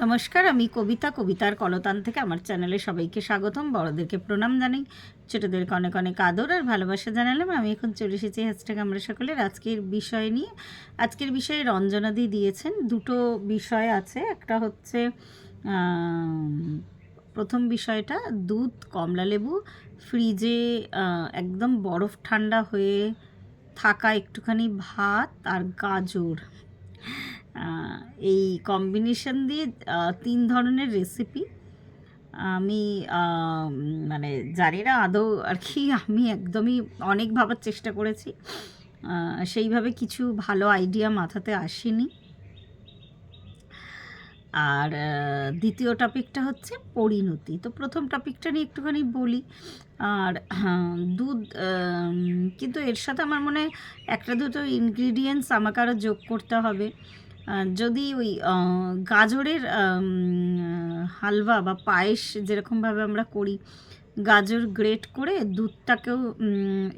নমস্কার, আমি কবিতা। কবিতার কলতান থেকে আমার চ্যানেলে সবাইকে স্বাগতম। বড়দেরকে প্রণাম জানাই। ছোটোদেরকে অনেক অনেক আদর আর ভালোবাসা জানালাম। আমি এখন চলে এসেছি হ্যাশট্যাগ আমরা সকলের আজকের বিষয় নিয়ে। আজকের বিষয়ে রঞ্জনাদি দিয়েছেন। দুটো বিষয় আছে। একটা হচ্ছে প্রথম বিষয়টা, দুধ, কমলা লেবু। ফ্রিজে একদম বরফ ঠান্ডা হয়ে থাকা একটুখানি ভাত আর গাজর। এই কম্বিনেশন দিয়ে তিন ধরনের রেসিপি আমি মানে জানি না, আদৌ আর কি, আমি একদমই অনেক ভাবার চেষ্টা করেছি। সেইভাবে কিছু ভালো আইডিয়া মাথাতে আসেনি। আর দ্বিতীয় টপিকটা হচ্ছে পরিণতি। তো প্রথম টপিকটা নিয়ে একটুখানি বলি। আর দুধ কিন্তু এর সাথে আমার মনে হয় একটা দুটো ইনগ্রিডিয়েন্টস আমাকে আরও যোগ করতে হবে। যদি ওই গাজরের হালুয়া বা পায়েস যেরকমভাবে আমরা করি, গাজর গ্রেট করে দুধটাকেও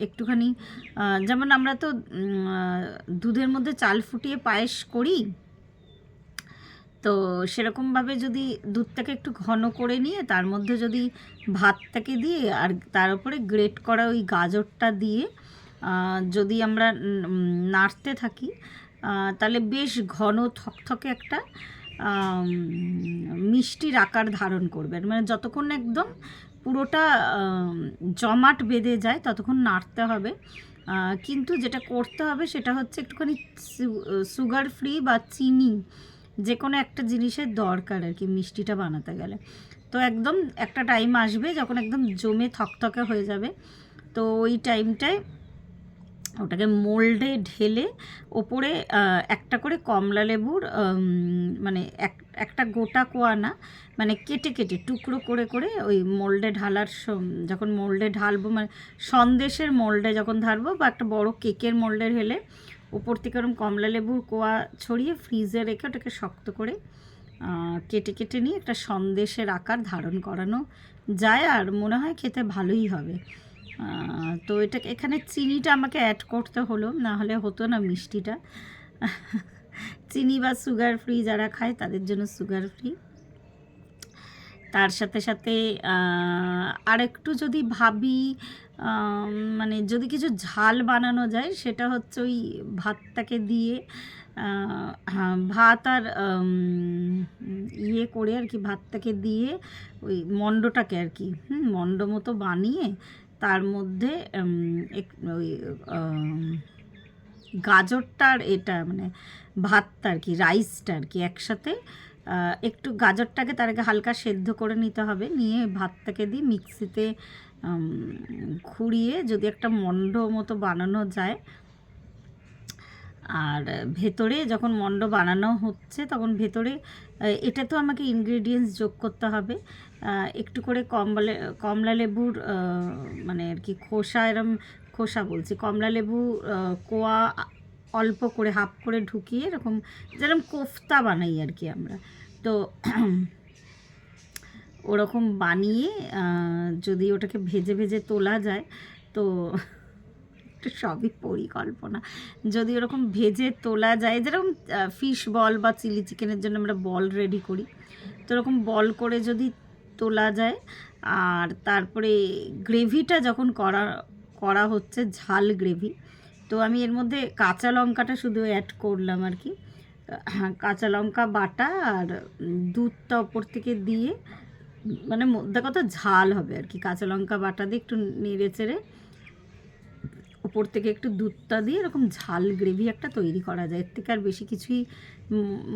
একটুখানি যেমন আমরা তো দুধের মধ্যে চাল ফুটিয়ে পায়েস করি, তো সেরকমভাবে যদি দুধটাকে একটু ঘন করে নিয়ে তার মধ্যে যদি ভাতটাকে দিয়ে আর তার উপরে গ্রেট করা ওই গাজরটা দিয়ে যদি আমরা নাড়তে থাকি তাহলে বেশ ঘন থকথকে একটা মিষ্টির আকার ধারণ করবে। মানে যতক্ষণ একদম পুরোটা জমাট বেঁধে যায়, ততক্ষণ নাড়তে হবে। কিন্তু যেটা করতে হবে সেটা হচ্ছে একটুখানি সুগার ফ্রি বা চিনি যে কোনো একটা জিনিসের দরকার আর কি মিষ্টিটা বানাতে গেলে। তো একদম একটা টাইম আসবে যখন একদম জমে থকথকে হয়ে যাবে। তো ওই টাইমটায় ওটাকে মোল্ডে ঢেলে ওপরে একটা করে কমলা লেবুর মানে এক, একটা গোটা কোয়া না মানে কেটে কেটে টুকরো করে করে ওই মোল্ডে ঢালার যখন মোল্ডে ঢালবো মানে সন্দেশের মোল্ডে যখন ঢালবো বা একটা বড় কেকের মোল্ডে ঢেলে ওপর থেকে ওরকম কমলা লেবুর কোয়া ছড়িয়ে ফ্রিজে রেখে ওটাকে শক্ত করে কেটে কেটে নিয়ে একটা সন্দেশের আকার ধারণ করানো যায় আর মনে হয় খেতে ভালোই হবে। তো এটা এখানে চিনিটা আমাকে অ্যাড করতে হলো না হলে হতো না মিষ্টিটা। চিনি বা সুগার ফ্রি যারা খায় তাদের জন্য সুগার ফ্রি তার সাথে সাথে আহ, আর একটু যদি ভাবি মানে যদি কিছু ঝাল বানানো যায় সেটা হচ্ছে ওই ভাতটাকে দিয়ে হ্যাঁ, ভাত আর ইয়ে করে আর কি ভাতটাকে দিয়ে ওই মণ্ডটাকে আর কি হুম মণ্ড মতো বানিয়ে তার মধ্যে ওই আম, গাজরটা আর এটা মানে ভাতটা আর কি রাইসটা আর কি একসাথে একটু গাজরটাকে তার আগে হালকা সেদ্ধ করে নিতে হবে নিয়ে ভাতটাকে দিয়ে মিক্সিতে ঘুরিয়ে যদি একটা মণ্ড মতো বানানো যায় আর ভেতরে যখন মণ্ড বানানো হচ্ছে তখন ভেতরে এটা তো আমাকে ইনগ্রেডিয়েন্টস যোগ করতে হবে একটু করে কমলা কমলা লেবুর মানে আর কি খোসা, এরম খোসা বলছি। কমলা লেবু কোয়া অল্প করে, হাফ করে ঢুকিয়ে এরকম যেরকম কোফতা বানাই আর কি আমরা। তো ওরকম বানিয়ে যদি ওটাকে ভেজে ভেজে তোলা যায়, তো সবই পরিকল্পনা। যদি ওরকম ভেজে তোলা যায়, যেরকম ফিশ বল বা চিলি চিকেনের জন্য আমরা বল রেডি করি, তো ওরকম বল করে যদি তোলা যায়। আর তারপরে গ্রেভিটা যখন করা করা হচ্ছে ঝাল গ্রেভি তো আমি এর মধ্যে কাঁচা লঙ্কাটা শুধু অ্যাড করলাম আর কি। হ্যাঁ, কাঁচা লঙ্কা বাটা আর দুধটা ওপর থেকে দিয়ে মানে মধ্যে কথা ঝাল হবে আর কি। কাঁচা লঙ্কা বাটা দিয়ে একটু নেড়ে চেড়ে উপর থেকে একটু দুধটা দিয়ে এরকম ঝাল গ্রেভি একটা তৈরি করা যায়। এর থেকে আর বেশি কিছুই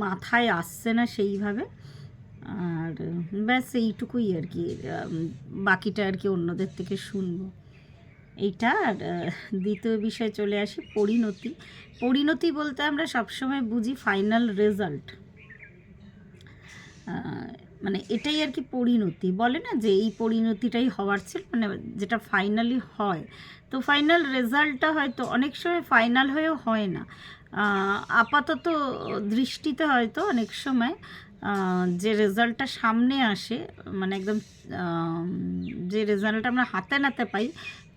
মাথায় আসছে না সেইভাবে। আর ব্যাস এইটুকুই আর কি বাকিটা আর কি অন্যদের থেকে শুনব। এইটা আর দ্বিতীয় বিষয়ে চলে আসি, পরিণতি। পরিণতি বলতে আমরা সবসময় বুঝি ফাইনাল রেজাল্ট মানে এটাই আর কি পরিণতি। বলে না যে এই পরিণতিটাই হওয়ার ছিল মানে যেটা ফাইনালি হয়। তো ফাইনাল রেজাল্টটা হয়তো অনেক সময় ফাইনাল হয়েও হয় না। আপাতত দৃষ্টিতে হয়তো অনেক সময় যে রেজাল্টটা সামনে আসে মানে একদম যে রেজাল্টটা আমরা হাতে নাতে পাই,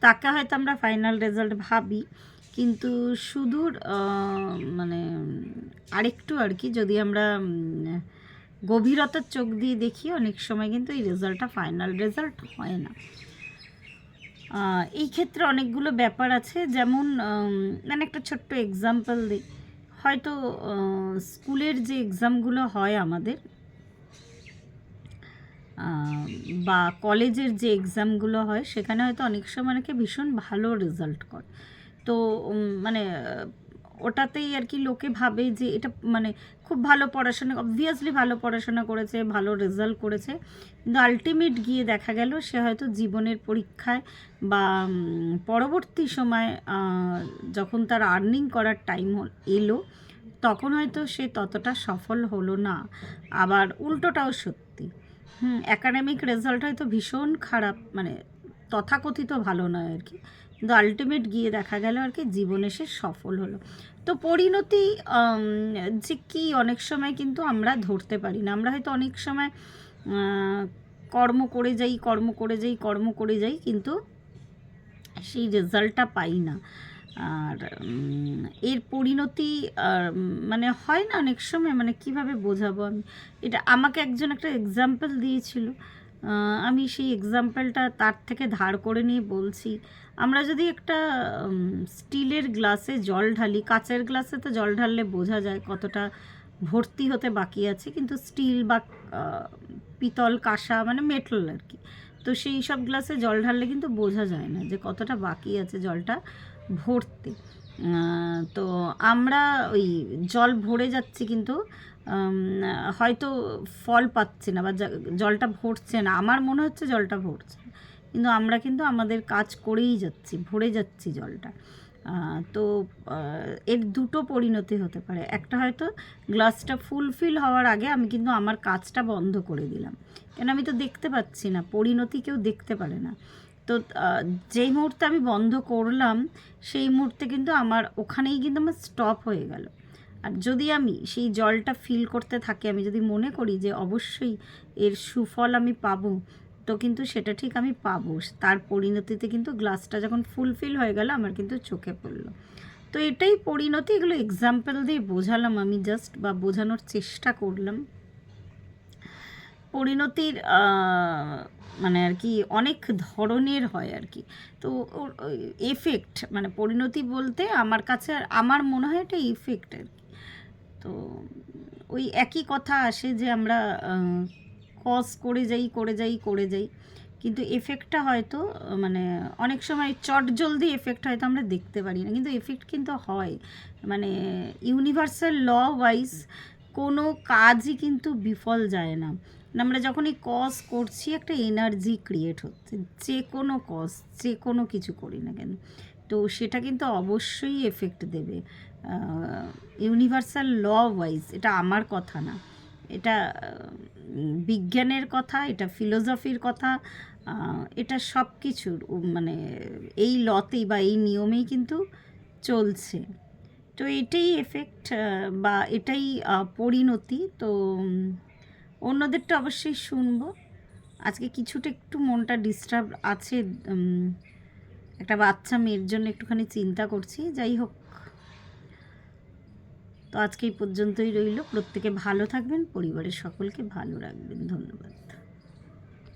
তাকে হয়তো আমরা ফাইনাল রেজাল্ট ভাবি। কিন্তু সুদূর মানে আরেকটু আর কি, যদি আমরা গভীরতার চোখ দিয়ে দেখি, অনেক সময় কিন্তু এই রেজাল্টটা ফাইনাল রেজাল্ট হয় না। এই ক্ষেত্রে অনেকগুলো ব্যাপার আছে। যেমন মানে একটা ছোট্ট এক্সাম্পল দিই। হয়তো স্কুলের যে এক্সামগুলো হয় আমাদের বা কলেজের যে এক্সামগুলো হয়, সেখানে হয়তো অনেক সময় অনেকে ভীষণ ভালো রেজাল্ট করে। তো মানে ওটাতেই আর কি লোকে ভাবে যে এটা মানে খুব ভালো পড়াশোনা অবভিয়াসলি ভালো পড়াশোনা করেছে, ভালো রেজাল্ট করেছে। কিন্তু আলটিমেট গিয়ে দেখা গেল সে হয়তো জীবনের পরীক্ষায় বা পরবর্তী সময় যখন তার আর্নিং করার টাইম এলো, তখন হয়তো সে ততটা সফল হলো না। আবার উল্টোটাও সত্যি। হুম অ্যাকাডেমিক রেজাল্ট হয়তো ভীষণ খারাপ মানে তথাকথিত ভালো নয় আর কি। কিন্তু আলটিমেট গিয়ে দেখা গেল আর কি, জীবনে সে সফল হলো। তো পরিণতি যে কী অনেক সময় কিন্তু আমরা ধরতে পারি না। আমরা হয়তো অনেক সময় কর্ম করে যাই, কর্ম করে যাই, কর্ম করে যাই, কিন্তু সেই রেজাল্টটা পাই না। আর এর পরিণতি মানে হয় না অনেক সময় মানে কীভাবে বোঝাবো আমি? এটা আমাকে একজন একটা এক্সাম্পল দিয়েছিল। আমি সেই এক্সাম্পলটা তার থেকে ধার করে নিয়ে বলছি। আমরা যদি একটা স্টিলের গ্লাসে জল ঢালি, কাচের গ্লাসে তো জল ঢাললে বোঝা যায় কতটা ভর্তি হতে বাকি আছে, কিন্তু স্টিল বা পিতল, কাঁসা মানে মেটাল আর কি, তো সেই সব গ্লাসে জল ঢাললে কিন্তু বোঝা যায় না যে কতটা বাকি আছে জলটা ভর্তি। তো আমরা ওই জল ভরে যাচ্ছি কিন্তু হয়তো ফল পাচ্ছে না বা জলটা ভরছে না। আমার মনে হচ্ছে জলটা ভরছে। কিন্তু আমরা কিন্তু আমাদের কাজ করেই যাচ্ছি, ভরে যাচ্ছি জলটা। তো এর দুটো পরিণতি হতে পারে। একটা হয়তো গ্লাসটা ফুলফিল হওয়ার আগে আমি কিন্তু আমার কাজটা বন্ধ করে দিলাম। কেন আমি তো দেখতে পাচ্ছি না, পরিণতি কেউ দেখতে পারে না। তো যেই মুহূর্তে আমি বন্ধ করলাম, সেই মুহূর্তে কিন্তু আমার, ওখানেই কিন্তু আমার স্টপ হয়ে গেল। আর যদি আমি সেই জলটা ফিল করতে থাকি, আমি যদি মনে করি যে অবশ্যই এর সুফল আমি পাবো, তো কিন্তু সেটা ঠিক আমি পাবো। তার পরিণতিতে কিন্তু গ্লাসটা যখন ফুলফিল হয়ে গেল, আমার কিন্তু চোখে পড়ল। তো এটাই পরিণতি, এগুলো এক্সাম্পল দিয়ে বোঝালাম আমি জাস্ট বা বোঝানোর চেষ্টা করলাম। পরিণতির মানে আর কি অনেক ধরনের হয় আর কি। তো এফেক্ট মানে পরিণতি বলতে আমার কাছে আমার মনে হয় এটা ইফেক্ট আর কি। তো ওই একই কথা আসে যে আমরা কজ করে যাই করে যাই করে যাই। কিন্তু এফেক্টটা হয়তো মানে অনেক সময় চট জলদি এফেক্ট হয়তো আমরা দেখতে পারি না। কিন্তু এফেক্ট কিন্তু হয়। মানে ইউনিভার্সাল ল ওয়াইজ কোনো কাজই কিন্তু বিফল যায় না। আমরা যখনই কজ করছি, একটা এনার্জি ক্রিয়েট হচ্ছে। যে কোনো কজ যে কোনো কিছু করি না কেন। তো সেটা কিন্তু অবশ্যই এফেক্ট দেবে। ইউনিভার্সাল ল ওয়াইজ এটা আমার কথা না। এটা বিজ্ঞানের কথা, এটা ফিলোসফির কথা এটা সব কিছুর মানে এই লতেই বা এই নিয়মেই কিন্তু চলছে। তো এটাই এফেক্ট বা এটাই পরিণতি। তো অন্যদেরটা অবশ্যই শুনব। আজকে কিছুটা একটু মনটা ডিস্টার্ব আছে একটা বাচ্চা মেয়ের জন্য একটুখানি চিন্তা করছি। যাই হোক তো আজকে এই পর্যন্তই রইল। প্রত্যেকে ভালো থাকবেন পরিবারের সকলকে ভালো রাখবেন। ধন্যবাদ।